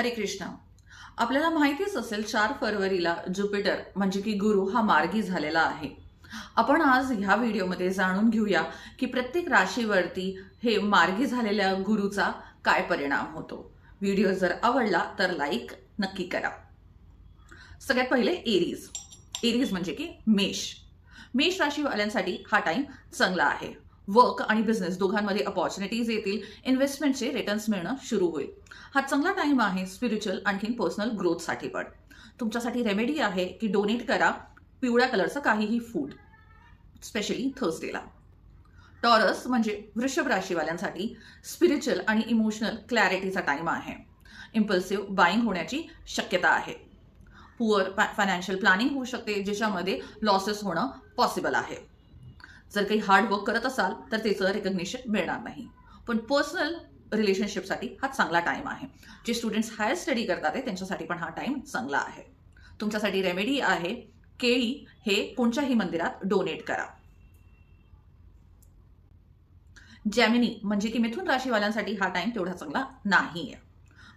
हरे कृष्ण. आपल्याला माहितीच असेल चार फरवरीला ज्युपिटर म्हणजे की गुरु हा मार्गी झालेला आहे. आपण आज ह्या व्हिडिओमध्ये जाणून घेऊया की प्रत्येक राशीवरती हे मार्गी झालेल्या गुरुचा काय परिणाम होतो. व्हिडिओ जर आवडला तर लाईक नक्की करा. सगळ्यात पहिले एरीज. एरीज म्हणजे की मेष. मेष राशीवाल्यांसाठी हा टाइम चांगला आहे. वर्क आणि बिझनेस दोघांमध्ये अपॉर्च्युनिटीज येतील इन्व्हेस्टमेंटचे रिटर्न्स मिळणं सुरू होईल. हा चांगला टाइम आहे स्पिरिच्युअल आणखीन पर्सनल ग्रोथसाठी पण. तुमच्यासाठी रेमेडी आहे की डोनेट करा पिवळ्या कलरचं काहीही फूड स्पेशली थर्सडेला टॉरस म्हणजे वृषभ राशीवाल्यांसाठी स्पिरिच्युअल आणि इमोशनल क्लॅरिटीचा टाइम आहे. इम्पल्सिव्ह बाईंग होण्याची शक्यता आहे. पुअर फायनान्शियल प्लॅनिंग होऊ शकते ज्याच्यामध्ये लॉसेस होणं पॉसिबल आहे. जर काही हार्ड वर्क करत असाल तर त्याचं रिकग्निशन मिळणार नाही. पण पर्सनल रिलेशनशिपसाठी हा चांगला टाइम आहे. जे स्टुडंट्स हायर स्टडी करतात आहे त्यांच्यासाठी पण हा टाइम चांगला आहे. तुमच्यासाठी रेमेडी आहे केळी हे कोणत्याही मंदिरात डोनेट करा. जॅमिनी म्हणजे की मिथुन राशीवाल्यांसाठी हा टाइम तेवढा चांगला नाही आहे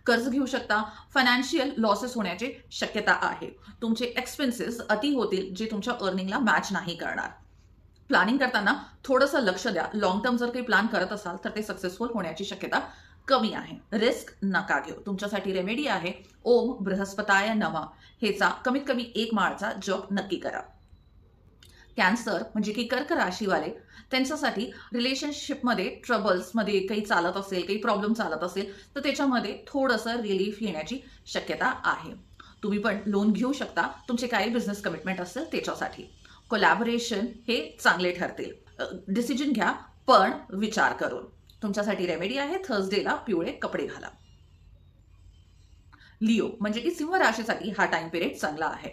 कर्ज घेऊ शकता फायनान्शियल लॉसेस होण्याची शक्यता आहे. तुमचे एक्सपेन्सेस अति होतील जे तुमच्या अर्निंगला मॅच नाही करणार. प्लॅनिंग करताना थोडंसं लक्ष द्या. लॉंग टर्म जर काही प्लॅन करत असाल तर ते सक्सेसफुल होण्याची शक्यता कमी आहे. रिस्क नका घेऊ. तुमच्यासाठी रेमेडी आहे. ओम बृहस्पताय नवा हेचा कमीत कमी एक माळचा जप नक्की करा. कॅन्सर म्हणजे की कर्क राशीवाले त्यांच्यासाठी रिलेशनशिपमध्ये ट्रबल्समध्ये काही चालत असेल काही प्रॉब्लेम चालत असेल तर त्याच्यामध्ये थोडंसं रिलीफ येण्याची शक्यता आहे. तुम्ही पण लोन घेऊ शकता. तुमचे काही बिझनेस कमिटमेंट असेल त्याच्यासाठी. कोलॅबोरेशन हे चांगले ठरतील. डिसिजन घ्या पण विचार करून. तुमच्यासाठी रेमेडी आहे थर्सडेला पिवळे कपडे घाला. लिओ म्हणजे की सिंह राशीसाठी हा टाइम पिरियड चांगला आहे.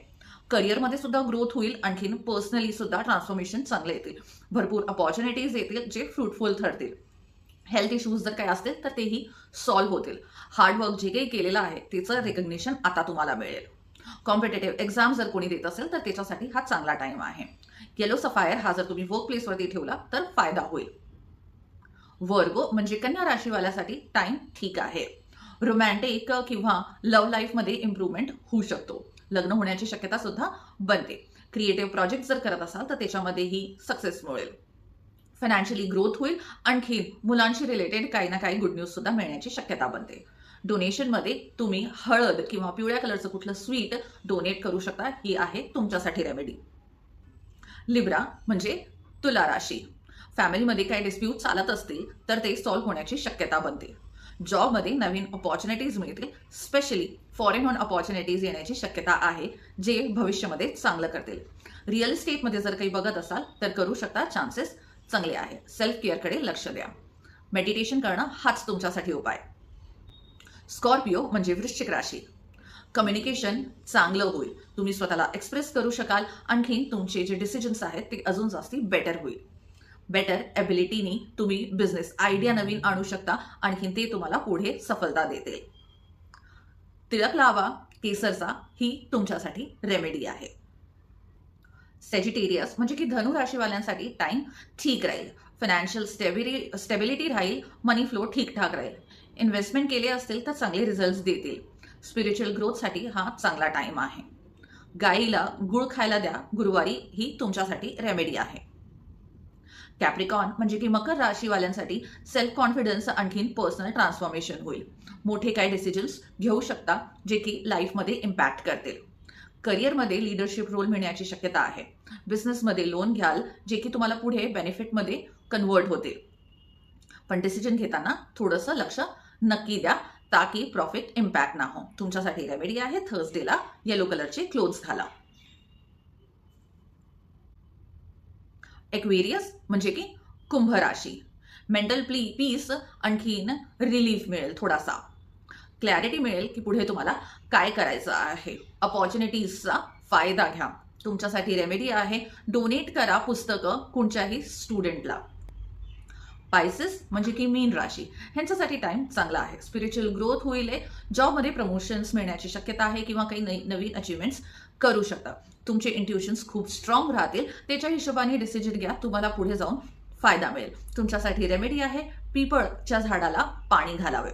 करिअरमध्ये सुद्धा ग्रोथ होईल आणखीन पर्सनली सुद्धा ट्रान्सफॉर्मेशन चांगले येतील. भरपूर अपॉर्च्युनिटीज येतील जे फ्रुटफुल ठरतील. हेल्थ इश्यूज जर काही असतील तर तेही सॉल्व्ह होतील. हार्डवर्क जे काही केलेलं आहे त्याचं रेकग्निशन आता तुम्हाला मिळेल. कॉम्पिटेटिव्ह एक्झाम जर कोणी देत असेल तर त्याच्यासाठी हा चांगला टाइम आहे. येलो सफायर हा जर तुम्ही वर्क प्लेसवरती ठेवला तर फायदा होईल. वर्गो म्हणजे कन्या राशीवाल्यासाठी टाइम ठीक आहे. रोमॅन्टिक किंवा लव्ह लाईफमध्ये इम्प्रूव्हमेंट होऊ शकतो. लग्न होण्याची शक्यता सुद्धा बनते. क्रिएटिव्ह प्रोजेक्ट जर करत असाल तर त्याच्यामध्येही सक्सेस मिळेल. फायनान्शियली ग्रोथ होईल. आणखी मुलांशी रिलेटेड काही ना काही गुड न्यूज सुद्धा मिळण्याची शक्यता बनते. डोनेशनमध्ये तुम्ही हळद किंवा पिवळ्या कलरचं कुठलं स्वीट डोनेट करू शकता. ही आहे तुमच्यासाठी रेमेडी लिब्रा म्हणजे तुला राशी. फॅमिलीमध्ये काही डिस्प्यूट चालत असतील तर ते सॉल्व्ह होण्याची शक्यता बनते. जॉबमध्ये नवीन ऑपॉर्च्युनिटीज मिळतील स्पेशली फॉरेन ऑन अपॉर्च्युनिटीज येण्याची शक्यता आहे जे भविष्यामध्ये चांगलं करतील. रिअल इस्टेटमध्ये जर काही बघत असाल तर करू शकता चान्सेस चांगले आहे. सेल्फ केअरकडे लक्ष द्या. मेडिटेशन करणं हाच तुमच्यासाठी उपाय. स्कॉर्पिओ म्हणजे वृश्चिक राशी. कम्युनिकेशन चांगलं होईल. तुम्ही स्वतःला एक्सप्रेस करू शकाल. आणखीन तुमचे जे डिसिजन्स आहेत ते अजून जास्ती बेटर होईल. बेटर एबिलिटीनी तुम्ही बिझनेस आयडिया नवीन आणू शकता. आणखीन ते तुम्हाला पुढे सफलता देते. तिळक लावा. केसरचा ही तुमच्यासाठी रेमेडी आहे. सेजिटेरियस म्हणजे की धनु राशीवाल्यांसाठी टाइम ठीक राहील. फायनान्शियल स्टेबिलिटी स्टेबिलिटी राहील. मनी फ्लो ठीकठाक राहील. इन्व्हेस्टमेंट केले असतील तर चांगले रिझल्ट देतील. स्पिरिच्युअल ग्रोथसाठी हा चांगला टाइम आहे. गाईला गुळ खायला द्या. गुरुवारी ही तुमच्यासाठी रेमेडी आहे. कॅप्रिकॉन म्हणजे की मकर राशीवाल्यांसाठी सेल्फ कॉन्फिडन्स आणखीन पर्सनल ट्रान्सफॉर्मेशन होईल. मोठे काही डिसिजन्स घेऊ शकता जे की लाईफमध्ये इम्पॅक्ट करतील. करिअरमध्ये लिडरशिप रोल मिळण्याची शक्यता आहे. बिझनेसमध्ये लोन घ्याल जे की तुम्हाला पुढे बेनिफिटमध्ये कन्वर्ट होतील. पण डिसिजन घेताना थोडंसं लक्ष नक्की द्या ताकी प्रॉफिट इम्पॅक्ट ना हो. तुमच्यासाठी रेमेडी आहे थर्सडेला येलो कलरचे क्लोथ्स घाला. एक्वेरियस म्हणजे की कुंभ राशी. मेंटल प्ली पीस आणखीन रिलीफ मिळेल थोडासा. क्लॅरिटी मिळेल की पुढे तुम्हाला काय करायचं आहे. अपॉर्च्युनिटीजचा फायदा घ्या. तुमच्यासाठी रेमेडी आहे डोनेट करा पुस्तकं कोणत्याही स्टुडंटला पायसेस म्हणजे की मीन राशी ह्यांच्यासाठी टाइम चांगला आहे. स्पिरिच्युअल ग्रोथ होईल जॉबमध्ये प्रमोशन्स मिळण्याची शक्यता आहे किंवा काही नई नवीन अचिव्हमेंट्स करू शकता. तुमचे इंट्युशन्स खूप स्ट्रॉंग राहतील. त्याच्या हिशोबाने डिसिजन घ्या. तुम्हाला पुढे जाऊन फायदा मिळेल. तुमच्यासाठी रेमेडी आहे पिपळच्या झाडाला पाणी घालावे.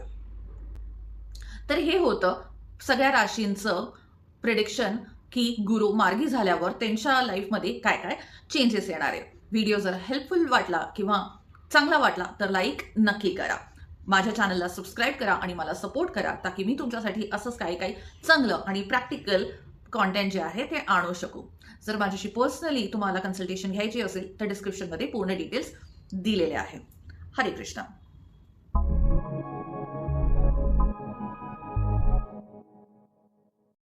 तर हे होतं सगळ्या राशींचं प्रिडिक्शन की गुरु मार्गी झाल्यावर त्यांच्या लाईफमध्ये काय काय चेंजेस येणार आहे. व्हिडिओ जर हेल्पफुल वाटला किंवा चांगला वाटला तर लाईक नक्की करा. माझ्या चॅनलला सबस्क्राईब करा आणि मला सपोर्ट करा ताकी मी तुमच्यासाठी असंच काही काही चांगलं आणि प्रॅक्टिकल कॉन्टेंट जे आहे ते आणू शकू. जर माझ्याशी पर्सनली तुम्हाला कन्सल्टेशन घ्यायची असेल तर डिस्क्रिप्शनमध्ये पूर्ण डिटेल्स दिलेले आहे. हरे कृष्णा.